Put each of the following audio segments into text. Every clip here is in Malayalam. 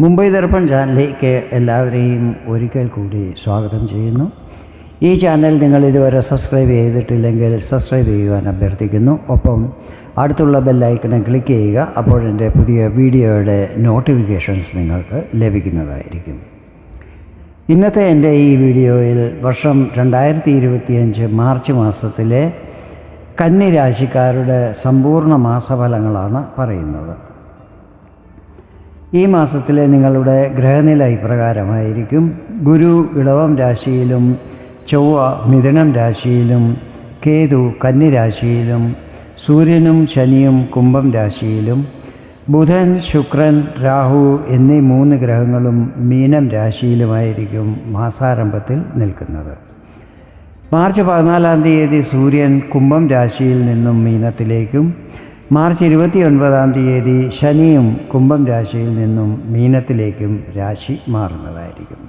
മുംബൈ ദർപ്പൺ ചാനലിലേക്ക് എല്ലാവരെയും ഒരിക്കൽ കൂടി സ്വാഗതം ചെയ്യുന്നു. ഈ ചാനൽ നിങ്ങൾ ഇതുവരെ സബ്സ്ക്രൈബ് ചെയ്തിട്ടില്ലെങ്കിൽ സബ്സ്ക്രൈബ് ചെയ്യുവാൻ അഭ്യർത്ഥിക്കുന്നു. ഒപ്പം അടുത്തുള്ള ബെല്ലൈക്കണെ ക്ലിക്ക് ചെയ്യുക അപ്പോൾ എന്റെ പുതിയ വീഡിയോയുടെ നോട്ടിഫിക്കേഷൻസ് നിങ്ങൾക്ക് ലഭിക്കുന്നതായിരിക്കും. ഇന്നത്തെ എന്റെ ഈ വീഡിയോയിൽ വർഷം രണ്ടായിരത്തി ഇരുപത്തിയഞ്ച് മാർച്ച് മാസത്തിലെ കന്നി രാശിക്കാരുടെ സമ്പൂർണ മാസഫലങ്ങളാണ് പറയുന്നത്. ഈ മാസത്തിലെ നിങ്ങളുടെ ഗ്രഹനില ഇപ്രകാരമായിരിക്കും. ഗുരു ഇളവം രാശിയിലും ചൊവ്വ മിഥുനം രാശിയിലും കേതു കന്നിരാശിയിലും സൂര്യനും ശനിയും കുംഭം രാശിയിലും ബുധൻ ശുക്രൻ രാഹു എന്നീ മൂന്ന് ഗ്രഹങ്ങളും മീനം രാശിയിലുമായിരിക്കും മാസാരംഭത്തിൽ നിൽക്കുന്നത്. മാർച്ച് പതിനാലാം തീയതി സൂര്യൻ കുംഭം രാശിയിൽ നിന്നും മീനത്തിലേക്കും മാർച്ച് ഇരുപത്തി ഒൻപതാം തീയതി ശനിയും കുംഭം രാശിയിൽ നിന്നും മീനത്തിലേക്കും രാശി മാറുന്നതായിരിക്കും.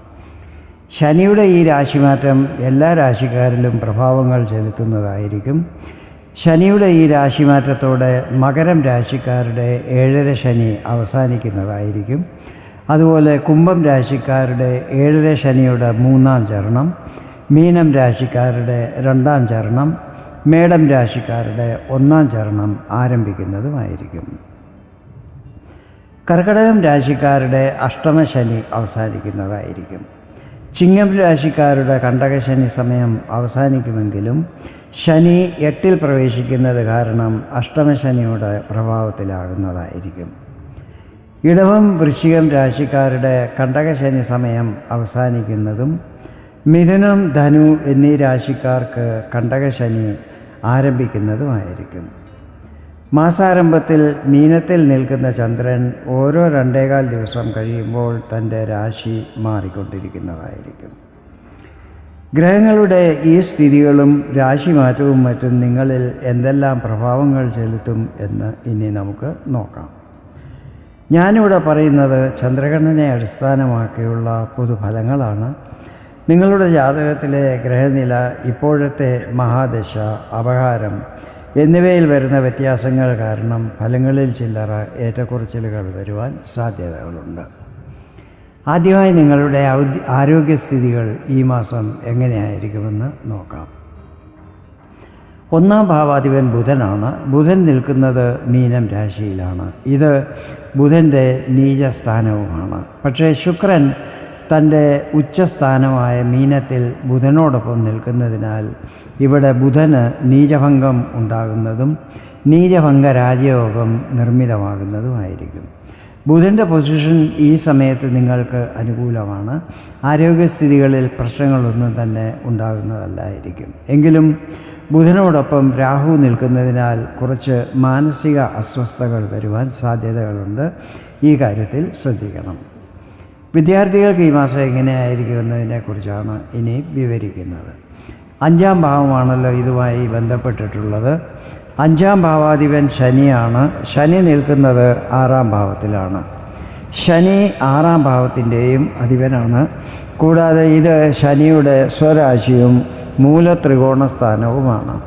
ശനിയുടെ ഈ രാശിമാറ്റം എല്ലാ രാശിക്കാരിലും പ്രഭാവങ്ങൾ ചെലുത്തുന്നതായിരിക്കും. ശനിയുടെ ഈ രാശിമാറ്റത്തോടെ മകരം രാശിക്കാരുടെ ഏഴര ശനി അവസാനിക്കുന്നതായിരിക്കും. അതുപോലെ കുംഭം രാശിക്കാരുടെ ഏഴര ശനിയുടെ മൂന്നാം ചരണം മീനം രാശിക്കാരുടെ രണ്ടാം ചരണം മേടം രാശിക്കാരുടെ ഒന്നാം ചരണം ആരംഭിക്കുന്നതുമായിരിക്കും. കർക്കടകം രാശിക്കാരുടെ അഷ്ടമശനി അവസാനിക്കുന്നതായിരിക്കും. ചിങ്ങം രാശിക്കാരുടെ കണ്ടകശനി സമയം അവസാനിക്കുമെങ്കിലും ശനി എട്ടിൽ പ്രവേശിക്കുന്നത് കാരണം അഷ്ടമശനിയുടെ പ്രഭാവത്തിലാകുന്നതായിരിക്കും. ഇടവം വൃശ്ചികം രാശിക്കാരുടെ കണ്ടകശനി സമയം അവസാനിക്കുന്നതും മിഥുനം ധനു എന്നീ രാശിക്കാർക്ക് കണ്ടകശനി ആരംഭിക്കുന്നതുമായിരിക്കും. മാസാരംഭത്തിൽ മീനത്തിൽ നിൽക്കുന്ന ചന്ദ്രൻ ഓരോ രണ്ടേകാൽ ദിവസം കഴിയുമ്പോൾ തന്റെ രാശി മാറിക്കൊണ്ടിരിക്കുന്നതായിരിക്കും. ഗ്രഹങ്ങളുടെ ഈ സ്ഥിതികളും രാശി മാറ്റവും മറ്റും നിങ്ങളിൽ എന്തെല്ലാം പ്രഭാവങ്ങൾ ചെലുത്തും എന്ന് ഇനി നമുക്ക് നോക്കാം. ഞാനിവിടെ പറയുന്നത് ചന്ദ്രഗണനെ അടിസ്ഥാനമാക്കിയുള്ള പൊതുഫലങ്ങളാണ്. നിങ്ങളുടെ ജാതകത്തിലെ ഗ്രഹനില ഇപ്പോഴത്തെ മഹാദശ അപഹാരം എന്നിവയിൽ വരുന്ന വ്യത്യാസങ്ങൾ കാരണം ഫലങ്ങളിൽ ചില്ലറ ഏറ്റക്കുറച്ചിലുകൾ വരുവാൻ സാധ്യതകളുണ്ട്. ആദ്യമായി നിങ്ങളുടെ ആരോഗ്യസ്ഥിതികൾ ഈ മാസം എങ്ങനെയായിരിക്കുമെന്ന് നോക്കാം. ഒന്നാം ഭാവാധിപൻ ബുധനാണ്. ബുധൻ നിൽക്കുന്നത് മീനം രാശിയിലാണ്. ഇത് ബുധന്റെ നീചസ്ഥാനവുമാണ്. പക്ഷേ ശുക്രൻ തന്റെ ഉച്ചസ്ഥാനമായ മീനത്തിൽ ബുധനോടൊപ്പം നിൽക്കുന്നതിനാൽ ഇവിടെ ബുധന് നീചഭംഗം ഉണ്ടാകുന്നതും നീചഭംഗ രാജയോഗം നിർമ്മിതമാകുന്നതുമായിരിക്കും. ബുധന്റെ പൊസിഷൻ ഈ സമയത്ത് നിങ്ങൾക്ക് അനുകൂലമാണ്. ആരോഗ്യസ്ഥിതികളിൽ പ്രശ്നങ്ങളൊന്നും തന്നെ ഉണ്ടാകുന്നതല്ലായിരിക്കും. എങ്കിലും ബുധനോടൊപ്പം രാഹു നിൽക്കുന്നതിനാൽ കുറച്ച് മാനസിക അസ്വസ്ഥതകൾ വരുവാൻ സാധ്യതകളുണ്ട്. ഈ കാര്യത്തിൽ ശ്രദ്ധിക്കണം. വിദ്യാർത്ഥികൾക്ക് ഈ മാസം എങ്ങനെയായിരിക്കും എന്നതിനെക്കുറിച്ചാണ് ഇനി വിവരിക്കുന്നത്. അഞ്ചാം ഭാവമാണല്ലോ ഇതുമായി ബന്ധപ്പെട്ടിട്ടുള്ളത്. അഞ്ചാം ഭാവാധിപൻ ശനിയാണ്. ശനി നിൽക്കുന്നത് ആറാം ഭാവത്തിലാണ്. ശനി ആറാം ഭാവത്തിന്റെയും അധിപനാണ്. കൂടാതെ ഇത് ശനിയുടെ സ്വരാശിയും മൂലത്രികോണ സ്ഥാനവുമാണ്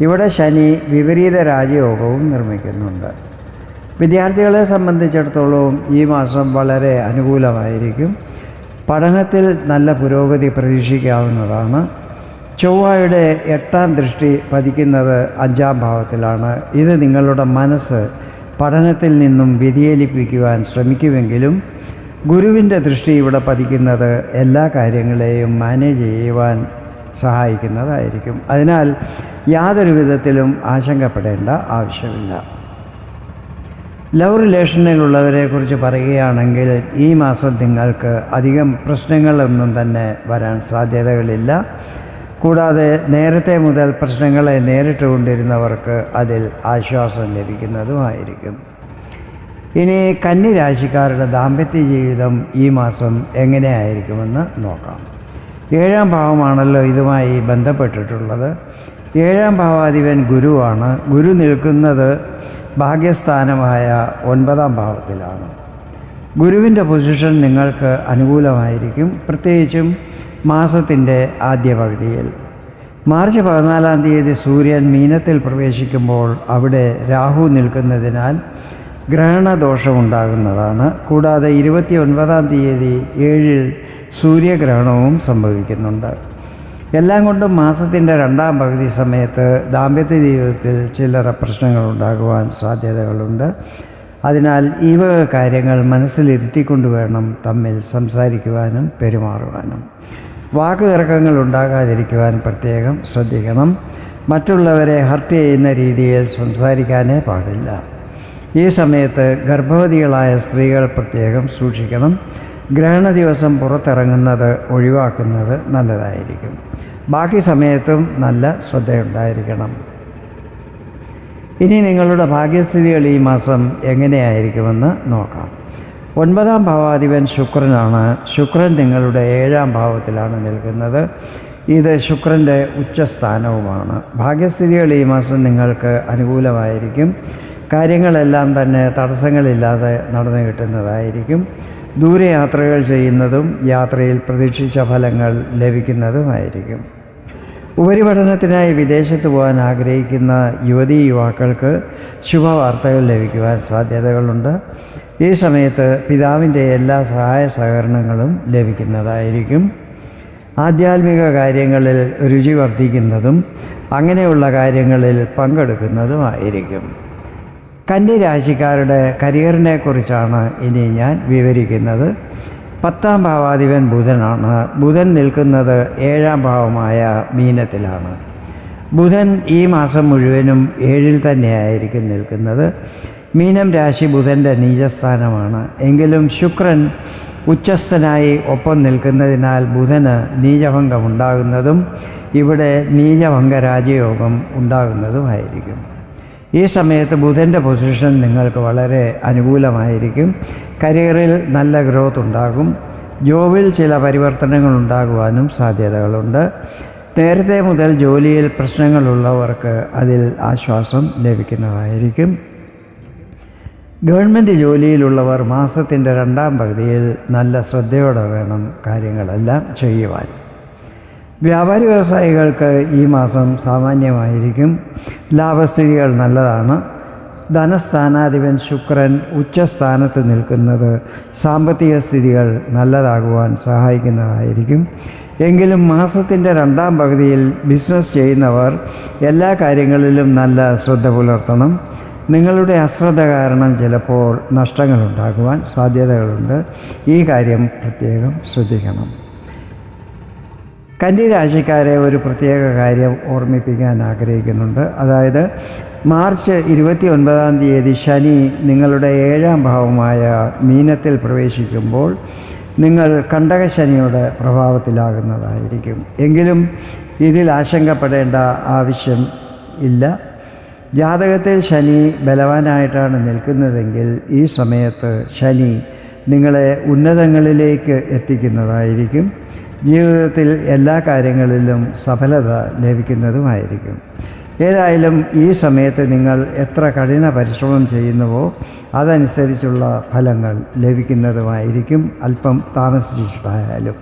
ഇവിടെ ശനി വിപരീത രാജയോഗവും നിർമ്മിക്കുന്നുണ്ട്. വിദ്യാർത്ഥികളെ സംബന്ധിച്ചിടത്തോളം ഈ മാസം വളരെ അനുകൂലമായിരിക്കും. പഠനത്തിൽ നല്ല പുരോഗതി പ്രതീക്ഷിക്കാവുന്നതാണ്. ചൊവ്വയുടെ എട്ടാം ദൃഷ്ടി പതിക്കുന്നത് അഞ്ചാം ഭാവത്തിലാണ്. ഇത് നിങ്ങളുടെ മനസ്സ് പഠനത്തിൽ നിന്നും വ്യതിചലിപ്പിക്കുവാൻ ശ്രമിക്കുമെങ്കിലും ഗുരുവിന്റെ ദൃഷ്ടി ഇവിടെ പതിക്കുന്നത് എല്ലാ കാര്യങ്ങളെയും മാനേജ് ചെയ്യുവാൻ സഹായിക്കുന്നതായിരിക്കും. അതിനാൽ യാതൊരു വിധത്തിലും ആശങ്കപ്പെടേണ്ട ആവശ്യമില്ല. ലവ് റിലേഷനിലുള്ളവരെ കുറിച്ച് പറയുകയാണെങ്കിൽ ഈ മാസം നിങ്ങൾക്ക് അധികം പ്രശ്നങ്ങളൊന്നും തന്നെ വരാൻ സാധ്യതകളില്ല. കൂടാതെ നേരത്തെ മുതൽ പ്രശ്നങ്ങളെ നേരിട്ടുകൊണ്ടിരുന്നവർക്ക് അതിൽ ആശ്വാസം ലഭിക്കുന്നതുമായിരിക്കും. ഇനി കന്നി രാശിക്കാരുടെ ദാമ്പത്യ ജീവിതം ഈ മാസം എങ്ങനെയായിരിക്കുമെന്ന് നോക്കാം. ഏഴാം ഭാവമാണല്ലോ ഇതുമായി ബന്ധപ്പെട്ടിട്ടുള്ളത്. ഏഴാം ഭാവാധിപൻ ഗുരുവാണ്. ഗുരു നിൽക്കുന്നത് ഭാഗ്യസ്ഥാനമായ ഒൻപതാം ഭാവത്തിലാണ്. ഗുരുവിന്റെ പൊസിഷൻ നിങ്ങൾക്ക് അനുകൂലമായിരിക്കും. പ്രത്യേകിച്ചും മാസത്തിന്റെ ആദ്യ പകുതിയിൽ. മാർച്ച് പതിനാലാം തീയതി സൂര്യൻ മീനത്തിൽ പ്രവേശിക്കുമ്പോൾ അവിടെ രാഹു നിൽക്കുന്നതിനാൽ ഗ്രഹണദോഷമുണ്ടാകുന്നതാണ്. കൂടാതെ ഇരുപത്തി ഒൻപതാം തീയതി ഏഴിൽ സൂര്യഗ്രഹണവും സംഭവിക്കുന്നുണ്ട്. എല്ലാം കൊണ്ടും മാസത്തിന്റെ രണ്ടാം പകുതി സമയത്ത് ദാമ്പത്യ ജീവിതത്തിൽ ചില്ലറ പ്രശ്നങ്ങൾ ഉണ്ടാകുവാൻ സാധ്യതകളുണ്ട്. അതിനാൽ ഈ വക കാര്യങ്ങൾ മനസ്സിലിരുത്തിക്കൊണ്ട് വേണം തമ്മിൽ സംസാരിക്കുവാനും പെരുമാറുവാനും. വാക്കുതർക്കങ്ങൾ ഉണ്ടാകാതിരിക്കുവാൻ പ്രത്യേകം ശ്രദ്ധിക്കണം. മറ്റുള്ളവരെ ഹർട്ട് ചെയ്യുന്ന രീതിയിൽ സംസാരിക്കാനേ പാടില്ല. ഈ സമയത്ത് ഗർഭവതികളായ സ്ത്രീകൾ പ്രത്യേകം സൂക്ഷിക്കണം. ഗ്രഹണ ദിവസം പുറത്തിറങ്ങുന്നത് ഒഴിവാക്കുന്നത് നല്ലതായിരിക്കും. ബാക്കി സമയത്തും നല്ല ശ്രദ്ധയുണ്ടായിരിക്കണം. ഇനി നിങ്ങളുടെ ഭാഗ്യസ്ഥിതികൾ ഈ മാസം എങ്ങനെയായിരിക്കുമെന്ന് നോക്കാം. ഒൻപതാം ഭാവാധിപൻ ശുക്രനാണ്. ശുക്രൻ നിങ്ങളുടെ ഏഴാം ഭാവത്തിലാണ് നിൽക്കുന്നത്. ഇത് ശുക്രന്റെ ഉച്ചസ്ഥാനവുമാണ്. ഭാഗ്യസ്ഥിതികൾ ഈ മാസം നിങ്ങൾക്ക് അനുകൂലമായിരിക്കും. കാര്യങ്ങളെല്ലാം തന്നെ തടസ്സങ്ങളില്ലാതെ നടന്നു കിട്ടുന്നതായിരിക്കും. ദൂരയാത്രകൾ ചെയ്യുന്നതും യാത്രയിൽ പ്രതീക്ഷിച്ച ഫലങ്ങൾ ലഭിക്കുന്നതുമായിരിക്കും. ഉപരിപഠനത്തിനായി വിദേശത്ത് പോകാൻ ആഗ്രഹിക്കുന്ന യുവതീ യുവാക്കൾക്ക് ശുഭവാർത്തകൾ ലഭിക്കുവാൻ സാധ്യതകളുണ്ട്. ഈ സമയത്ത് പിതാവിന്റെ എല്ലാ സഹായ സഹകരണങ്ങളും ലഭിക്കുന്നതായിരിക്കും. ആധ്യാത്മിക കാര്യങ്ങളിൽ രുചി വർദ്ധിക്കുന്നതും അങ്ങനെയുള്ള കാര്യങ്ങളിൽ പങ്കെടുക്കുന്നതുമായിരിക്കും. കന്നി രാശിക്കാരുടെ കരിയറിനെക്കുറിച്ചാണ് ഇനി ഞാൻ വിവരിക്കുന്നത്. പത്താം ഭാവാധിപൻ ബുധനാണ്. ബുധൻ നിൽക്കുന്നത് ഏഴാം ഭാവമായ മീനത്തിലാണ്. ബുധൻ ഈ മാസം മുഴുവനും ഏഴിൽ തന്നെയായിരിക്കും നിൽക്കുന്നത്. മീനം രാശി ബുധന്റെ നീചസ്ഥാനമാണ്. എങ്കിലും ശുക്രൻ ഉച്ചസ്ഥനായി ഒപ്പം നിൽക്കുന്നതിനാൽ ബുധന് നീചഭംഗം ഉണ്ടാകുന്നതും ഇവിടെ നീചഭംഗ രാജയോഗം ഉണ്ടാകുന്നതുമായിരിക്കും. ഈ സമയത്ത് ബുധന്റെ പൊസിഷൻ നിങ്ങൾക്ക് വളരെ അനുകൂലമായിരിക്കും. കരിയറിൽ നല്ല ഗ്രോത്ത് ഉണ്ടാകും. ജോബിൽ ചില പരിവർത്തനങ്ങൾ ഉണ്ടാകുവാനും സാധ്യതകളുണ്ട്. നേരത്തെ മുതൽ ജോലിയിൽ പ്രശ്നങ്ങളുള്ളവർക്ക് അതിൽ ആശ്വാസം ലഭിക്കുന്നതായിരിക്കും. ഗവൺമെന്റ് ജോലിയിലുള്ളവർ മാസത്തിന്റെ രണ്ടാം പകുതിയിൽ നല്ല ശ്രദ്ധയോടെ വേണം കാര്യങ്ങളെല്ലാം ചെയ്യുവാൻ. വ്യാപാരി വ്യവസായികൾക്ക് ഈ മാസം സാമാന്യമായിരിക്കും. ലാഭസ്ഥിതികൾ നല്ലതാണ്. ധനസ്ഥാനാധിപൻ ശുക്രൻ ഉച്ചസ്ഥാനത്ത് നിൽക്കുന്നത് സാമ്പത്തിക സ്ഥിതികൾ നല്ലതാകുവാൻ സഹായിക്കുന്നതായിരിക്കും. എങ്കിലും മാസത്തിന്റെ രണ്ടാം പകുതിയിൽ ബിസിനസ് ചെയ്യുന്നവർ എല്ലാ കാര്യങ്ങളിലും നല്ല ശ്രദ്ധ പുലർത്തണം. നിങ്ങളുടെ അശ്രദ്ധ കാരണം ചിലപ്പോൾ നഷ്ടങ്ങളുണ്ടാകുവാൻ സാധ്യതകളുണ്ട്. ഈ കാര്യം പ്രത്യേകം ശ്രദ്ധിക്കണം. കന്യരാശിക്കാരെ ഒരു പ്രത്യേക കാര്യം ഓർമ്മിപ്പിക്കാൻ ആഗ്രഹിക്കുന്നുണ്ട്. അതായത് മാർച്ച് ഇരുപത്തി ഒൻപതാം തീയതി ശനി നിങ്ങളുടെ ഏഴാം ഭാവമായ മീനത്തിൽ പ്രവേശിക്കുമ്പോൾ നിങ്ങൾ കണ്ടകശനിയുടെ പ്രഭാവത്തിലാകുന്നതായിരിക്കും. എങ്കിലും ഇതിൽ ആശങ്കപ്പെടേണ്ട ആവശ്യം ഇല്ല. ജാതകത്തിൽ ശനി ബലവാനായിട്ടാണ് നിൽക്കുന്നതെങ്കിൽ ഈ സമയത്ത് ശനി നിങ്ങളെ ഉന്നതങ്ങളിലേക്ക് എത്തിക്കുന്നതായിരിക്കും. ജീവിതത്തിൽ എല്ലാ കാര്യങ്ങളിലും സഫലത ലഭിക്കുന്നതുമായിരിക്കും. ഏതായാലും ഈ സമയത്ത് നിങ്ങൾ എത്ര കഠിന പരിശ്രമം ചെയ്യുന്നുവോ അതനുസരിച്ചുള്ള ഫലങ്ങൾ ലഭിക്കുന്നതുമായിരിക്കും അല്പം താമസിച്ചിട്ടായാലും.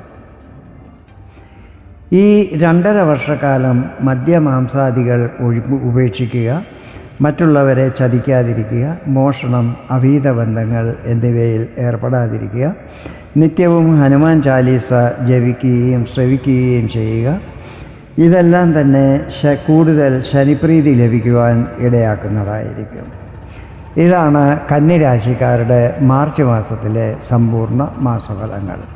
ഈ രണ്ടര വർഷക്കാലം മദ്യമാംസാദികൾ ഒഴി ഉപേക്ഷിക്കുക മറ്റുള്ളവരെ ചതിക്കാതിരിക്കുക മോഷണം അവീതബന്ധങ്ങൾ എന്നിവയിൽ ഏർപ്പെടാതിരിക്കുക നിത്യവും ഹനുമാൻ ചാലീസ ജപിക്കുകയും ശ്രവിക്കുകയും ചെയ്യുക. ഇതെല്ലാം തന്നെ കൂടുതൽ ശനിപ്രീതി ലഭിക്കുവാൻ ഇടയാക്കുന്നതായിരിക്കും. ഇതാണ് കന്നിരാശിക്കാരുടെ മാർച്ച് മാസത്തിലെ സമ്പൂർണ മാസഫലങ്ങൾ.